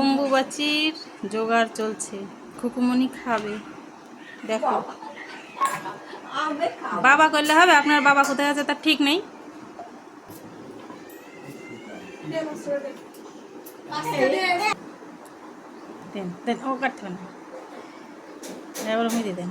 অম্বুবাচির জোগাড় চলছে। খুকুমনি খাবে। দেখো। বাবা করলে হবে, আপনার বাবা কোথায় আছে তার ঠিক নেই। দেন দেন, ও কাটতে না। এবার মিলিয়ে দেন।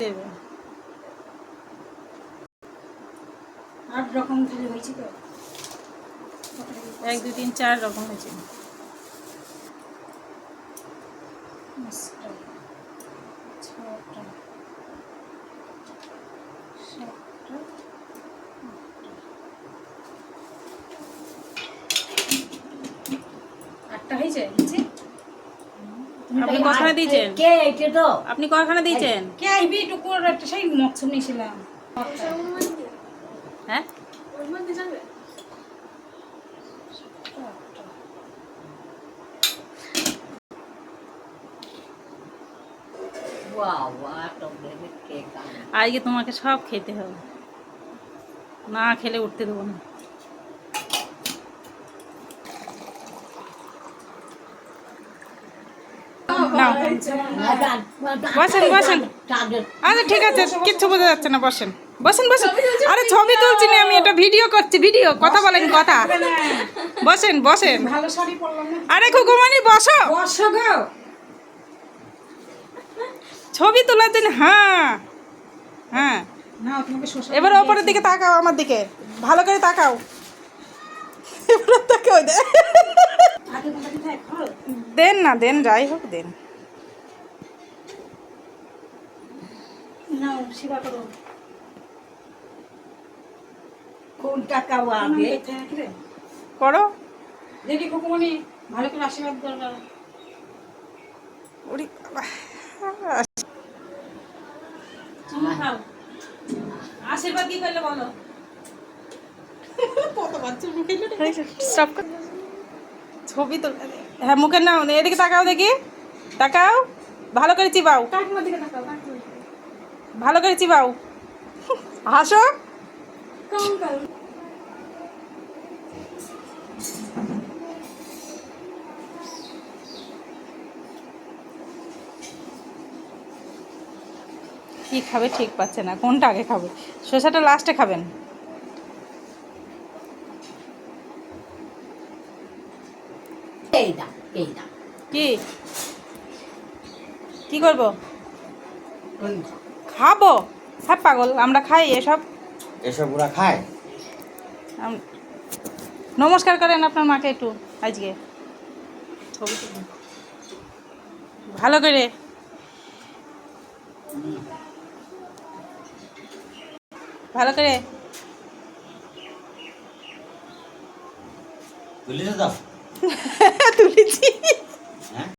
দেবে। আট রকম ধরে হয়েছে তো? এক দুই তিন চার রকম হয়েছে। আটটা। হয়েছে আপনি কখানে দিয়েছেন। কে এটা তো? আপনি কখানে দিয়েছেন। কে আইবি? একটু করে একটা সেই মকসুম নিয়েছিলাম। হ্যাঁ? আজকে তোমাকে সব খেতে হবে। না খেলে উঠতে দেবো না নাও বসেন, বসেন। আচ্ছা ঠিক আছে কিচ্ছু বোঝা যাচ্ছে না বসেন। বসেন বসেন। আরে ছবি তুলছি না আমি এটা ভিডিও করছি ভিডিও। কথা বলেন কথা। বসেন বসেন। আরে খুকুমানি বসো। ছবি তোলার জন্য হ্যাঁ। হ্যাঁ। এবার ওপরের দিকে তাকাও আমার দিকে। ভালো করে তাকাও। এবার তাকাও দেন না দেন যাই হোক দেন। নাও সেবা করো। কোন টাকা আগে? করো? দেখি খুকুমনি ভালো করে আশীর্বাদ করো ওরে আশীর্বাদ কি করলে বলো। ছবি তো হ্যাঁ মুখের নাও এদিকে তাকাও দেখি। তাকাও। ভালো করে চিবাও। কাকিমার দিকে তাকাও কাকিমার দিকে। ভালো করে চিবাও হাসো কি খাবে ঠিক পাচ্ছে না কোনটা আগে খাবে? শসাটা লাস্টে খাবেন। কি? কি করব? খাব? হ্যাঁ পাগল আমরা খাই এসব? এসব ওরা খায়? নমস্কার করেন আপনার মাকে একটু আজকে। ভালো করে। ভালো করে। তুলিস তো? তুলেছি।